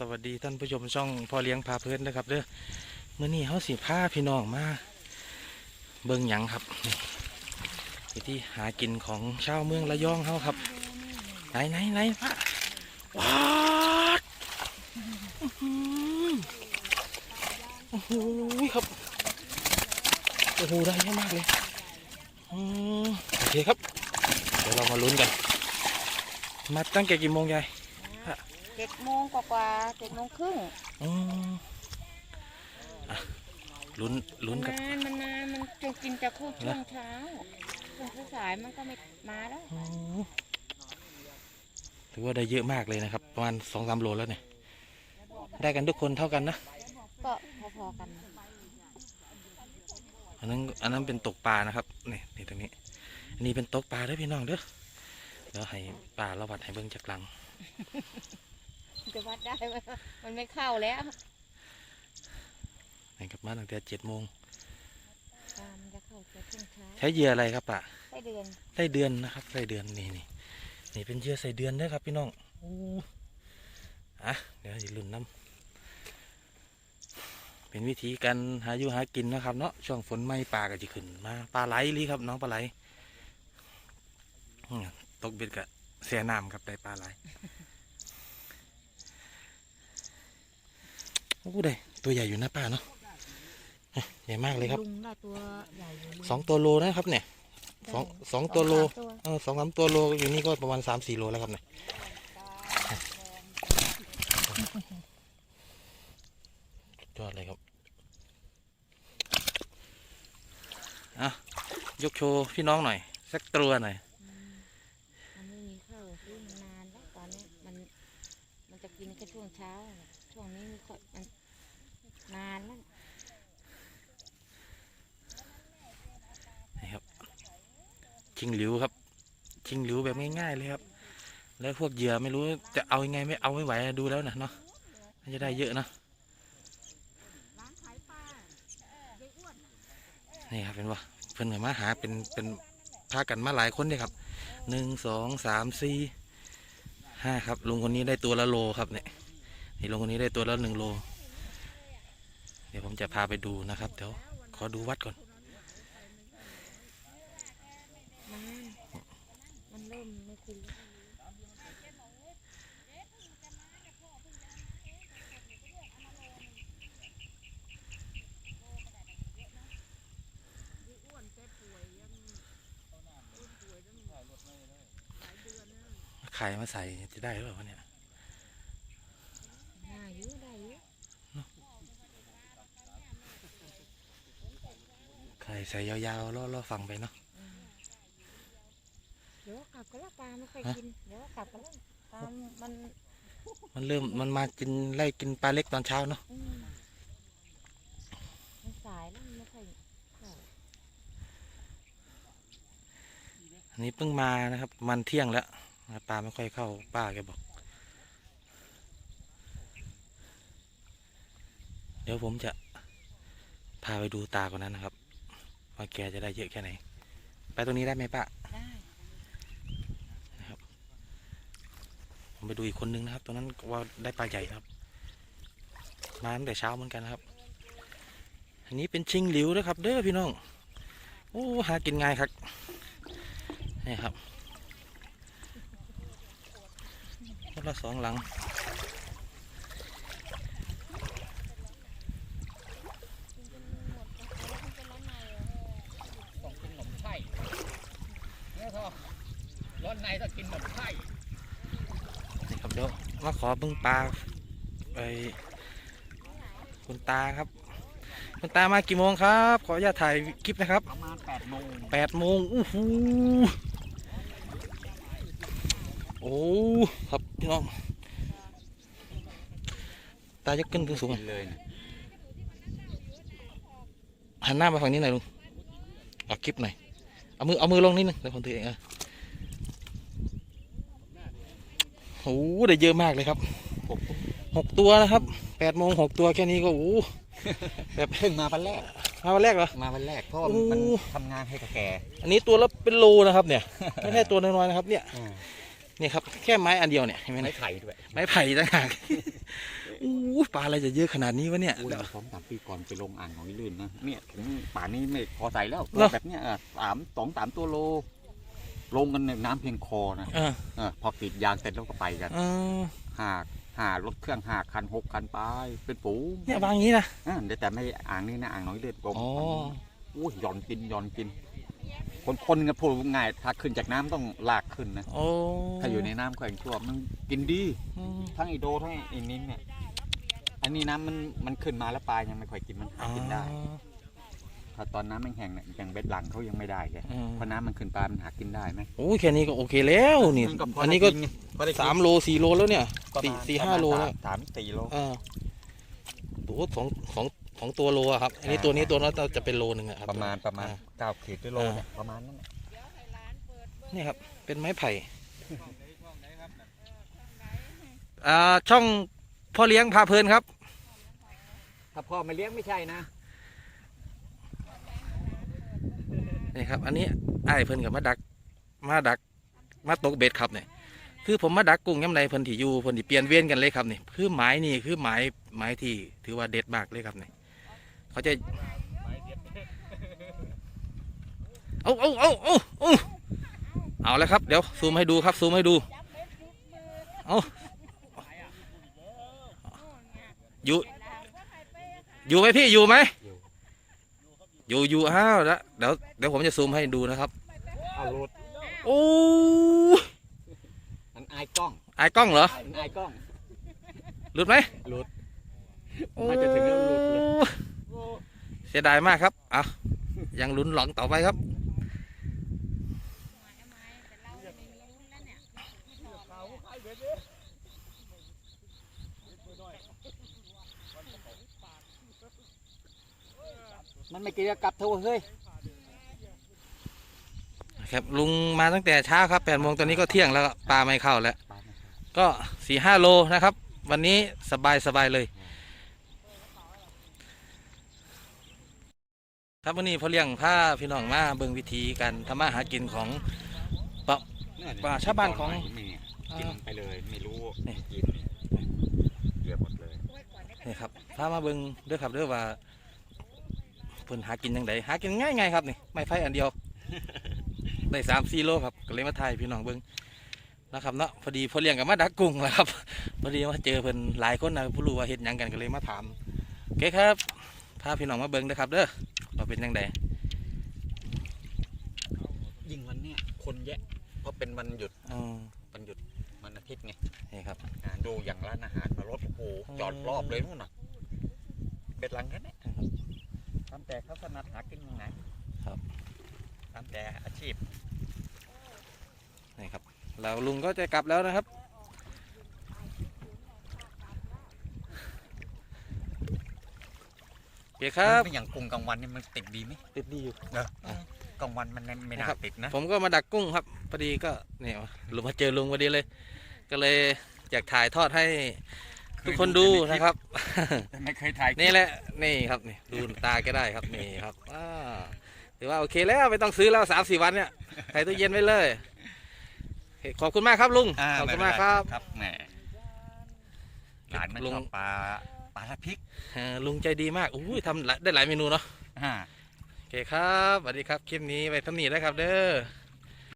สวัสดีท่านผู้ชมช่องพอเลี้ยงพาเพลินนะครับเด้อเมื่อนี้เขาสิพาพี่น้องมาเบิ่งหยังครับนี่วิธีหากินของชาวเมืองระยองเขาครับ ไหนไหนไหนพระว้าวอื้อหือโอ้โหครับโอ้โหได้เยอะมากเลยโอเคครับ เดี๋ยวเรามาลุ้นกัน มาตั้งแต่กี่โมงยาย เจ็ดโมงกว่าๆเจ็ดโมงครึ่งอืมอะลุ้นลุ้นกับ นานมันนานมันจะกินจะคู่ช่วงเช้าช่วงสายๆมันก็ไม่มาแล้วอืมถือว่าได้เยอะมากเลยนะครับ ประมาณสองสามโลแล้วเนี่ย ได้กันทุกคนเท่ากันนะ ก็พอๆกันอันนั้นอันนั้นเป็นตกปลานะครับนี่นี่ตรงนี้ อันนี้เป็นตกปลาเด้อพี่น้องเด้อเดี๋ยวให้ปลาเราวัดให้เบิ่งจากหลัง จะวัดได้ไหมมันไม่เข้าแล้วนี่ครับมาตั้งแต่เจ็ดโมงตามนจะเข้าจะช่วงเช้าใช้เหยื่ออะไรครับปะไส้เดือนไส้เดือนนะครับไส้เดือนนี่นี่นี่เป็นเหยื่อไส้เดือนเด้อครับพี่น้องอู้อะเดี๋ยวจะลุ้นน้ำเป็นวิธีการหาอยู่หากินนะครับเนาะช่วงฝนไม่ปลาก็จะขึ้นมาปลาไหลลีครับน้องปลาไหลอืมตกเบ็ดกับเสียน้ำครับได้ปลาไหล อ้ได้ตัวใหญ่อยู่นะป้าเนาะอะใหญ่มากเลยครับลุงได้ตัวใหญ่อยู่สองตัวโลนะครับเนี่ยสองสองตัวโลสามตัวเออสองสามตัวโลอยู่นี่ก็ประมาณสามสี่โลแล้วครับเนี่ยสุดยอดเลยครับอะยกโชว์พี่น้องหน่อยสักตัวหน่อย มันไม่มีเข้าซื้อมันนานแล้วตอนนี้มันมันจะกินแค่ช่วงเช้าน่ะช่วงนี้ไม่ค่อยมันนานแล้ว นี่ครับ ชิงหลิวครับ ชิงหลิวแบบง่ายๆเลยครับ แล้วพวกเหยื่อไม่รู้จะเอายังไงไม่เอาไม่ไหวดูแล้วนะเนาะน่าจะได้เยอะนะนี่ครับเป็นว่าเพิ่อนก็มาหาเป็นเป็นพากันมาหลายคนเลยครับหนึ่งสองสามสี่ห้าครับลุงคนนี้ได้ตัวละโลครับเนี่ยนี่ลุงคนนี้ได้ตัวละหนึ่งโล เดี๋ยวผมจะพาไปดูนะครับ เดี๋ยวขอดูวัดก่อนานมันเริ่มไม่คุยแล้ว ไข่มาใส่จะได้หรือเปล่าวะเนี่ยได้อยู่ได้อยู่ไข่ใส่ยาวๆล่อๆฟังไปเนาะเดี๋ยวกลับก็แล้วปลาไม่ค่อยฮะกินเดี๋ยวกลับก็แล้วปลามัน มันเริ่มมันมากินไล่กินปลาเล็กตอนเช้าเนาะอืมมันสายแล้วมันไม่ค่อยเข้าอันนี้เพิ่งมานะครับ มันเที่ยงแล้ว ปลาไม่ค่อยเข้าป้าแกบอก เดี๋ยวผมจะพาไปดูตาคนนั้นนะครับ ว่าแกจะได้เยอะแค่ไหน ไปตรงนี้ได้ไหมป้าได้ผมไปดูอีกคนนึงนะครับ ตรงนั้นว่าได้ปลาใหญ่ครับ มาตั้งแต่เช้าเหมือนกันนะครับ อันนี้เป็นชิงหลิวนะครับ เด้อพี่น้อง โอ้หากินง่ายครับนี่ครับคน ละสองหลัง ต้องกินขนมไข่เนี่ยทอร้อนในต้องกินขนมไข่นี่ครับเดี๋ยวมาขอเบึงปลาไปคุณตาครับ คุณตามากี่โมงครับ ขออนุญาตถ่ายคลิปนะครับ ประมาณแปดโมงแปดโมงอู้หูโอ้ครับพี่น้องตายกขึ้นสูงๆอะเลยนะหันหน้ามาฝั่งนี้หน่อยลุงเอาคลิปหน่อยเอามือเอามือลงนิดนึงเดี๋ยวผมถือเองเออโอ้โหได้เยอะมากเลยครับหกตัวนะครับแปดโมงหกตัวแค่นี้ก็โอ้โหเพิ่งมาวันแรกมาวันแรกเหรอมาวันแรกเพราะว่าโอ้มันทำงานให้กับแกอันนี้ตัวละเป็นโลนะครับเนี่ยไม่ใช่ตัวน้อยๆนะครับเนี่ยอ่า เนี่ยครับแค่ไม้อันเดียวเนี่ยเห็นไหมไม่เนี่ยไข่ด้วย ไม้ไผ่ต่างหากอู้ปลาอะไรจะเยอะขนาดนี้วะเนี่ยอุ้ยสองสามปีก่อนไปลงอ่างหอยลื่นนะเนี่ยถึงป่านนี้ไม่พอใส่แล้วเหรอแบบเนี้ยเออสามสองสามตัวโล ลงกันในน้ำเพียงคอนะเออเออพอกรีดยางเสร็จแล้วก็ไปกันเออหากหารถเครื่องหาคันหกคันไปเป็นฝูงเนี่ยวางอย่างนี้นะอ่าแต่ไม่อ่างนี้นะอ่างน้อยเลือดกลมอ๋ออุ้ยหย่อนกินหย่อนกิน คนคนกับพูดง่ายถ้าขึ้นจากน้ำต้องลากขึ้นนะ โอ้ถ้าอยู่ในน้ำแขวงชั่วมันกินดี อืมทั้งไอโดทั้งไอนิ้นเนี่ย อันนี้น้ำมันมันขึ้นมาแล้วปลายังไม่ค่อยกินมันหากินได้ถ้าตอนน้ำมันแห้งเนี่ยอย่างเบ็ดหลังเขายังไม่ได้เลยอืมเพราะน้ำมันขึ้นปลามันหากินได้ไหมโอ้ยแค่นี้ก็โอเคแล้วนี่ พอันนี้ก็ได้ไงพอได้กินสามโลสี่โลแล้วเนี่ยประสี่มาณสี่ห้าโลแล้ว สามสี่โล อ่าโอ้สองสอง สองตัวโลอะครับ อันนี้ตัวนี้ตัวนั้นจะเป็นโลหนึ่งอะครับประมาณประมาณอ่เก้าขีดหรือโลเนี่ยประมาณนั้นแหละนี่ครับ เป็นไม้ไผ่อ่าช่องพ่อเลี้ยงพาเพลินครับ ถ้าพ่อไม่เลี้ยงไม่ใช่นะนี่ครับ อันนี้ไอ้ายเพิ่นกับมาดัก มาดัก มาตกเบ็ดครับเนี่ยคือผมมาดักกุ้งย่ำใดเพิ่นที่อยู่เพิ่นที่เปลี่ยนเวียนกันเลยครับนี่คือหมายนี่คือหมายหมายที่ถือว่าเด็ดมากเลยครับนี่ เขาจะเอาเอาเอาเอาเอาเอาแล้วครับ เดี๋ยวซูมให้ดูครับซูมให้ดูเอาอยู่อยู่ไหมพี่อยู่ไหมอยู่อยู่อ้าวแล้วเดี๋ยวเดี๋ยวผมจะซูมให้ดูนะครับเอาหลุดโอ้มันอายกล้องไอ้กล้องเหรอมันอายกล้องหลุดไหมหลุดน่าจะถึงแล้วหลุดเลยโอ้เสียดายมากครับอะยังลุ้นหลองต่อไปครับมันไม่กินกลับเถอะเฮ้ยครับลุงมาตั้งแต่เช้าครับแปดโมงตอนนี้ก็เที่ยงแล้วปลาไม่เข้าแล้วปลาไม่เข้าก็สี่ห้าโลนะครับ วันนี้สบายสบายเลย ครับวันนี้พอเลี้ยงผ้าพี่น้องมาเบิ่งวิธีการทำมาหากินของเนี่ยปลาชาวบ้านของนี่กินไปเลยไม่รู้นี่กินเหยียบหมดเลยนี่ครับพามาเบิ่งเด้อครับเด้อว่าเพิ่นหากินยังไงหากินง่ายๆครับนี่ไม้ไผ่อันเดียว ได้สามสี่โลครับก็เลยมาถ่ายพี่น้องเบิ่งนะครับเนาะพอดีพอเลี้ยงกับมาดักกุ้งแหล้วครับ พอดีมาเจอเพิ่นหลายคนนะผู้รู้ว่าเฮ็ดหยังกันก็เลยมาถามโอเคครับพาพี่น้องมาเบิ่งเด้อครับเด้อ ว่าเป็นยังไงยิ่งวันเนี้ยคนแยะ เพราะเป็นวันหยุดอ๋อ วันหยุดวันอาทิตย์ไงนี่ครับ อ่าดูอย่างร้านอาหารมารถโอ้โหอืมจอดรอบเลยนู่นน่ะเป็ดหลังแค่นี้ตามแต่เขาถนัดหากินยังไงครับ ตามแต่อาชีพ นี่ครับแล้วลุงก็จะกลับแล้วนะครับ โอเคครับ ไม่อย่างกรุงกลางวันนี่มันติดดีไหมติดดีอยู่กลางวันมันไม่น่านะครับติดนะ ผมก็มาดักกุ้งครับพอดีก็เนี่ยลุงมาเจอลุงพอดีเลย ก็เลยอยากถ่ายทอดให้ทุกคนดูนะครับแต่ไม่เคยถ่ายนี่แหละนี่ครับนี่ดูตาก็ได้ครับนี่ครับอ่าถือว่าโอเคแล้วไม่ต้องซื้อแล้วสามสี่วันเนี่ยใส่ตู้เย็นไว้เลยโอเคขอบคุณมากครับลุงอ่าขอบไเป็คุณนไมากครับครับแหมหลานมันลุงชอบปลา ปลาละพริกเออลุงใจดีมากอุ้ยทำหลายได้หลายเมนูเนาะอ่า โอเคครับสวัสดีครับคลิปนี้ไว้ทำนี้แล้วครับเด้อ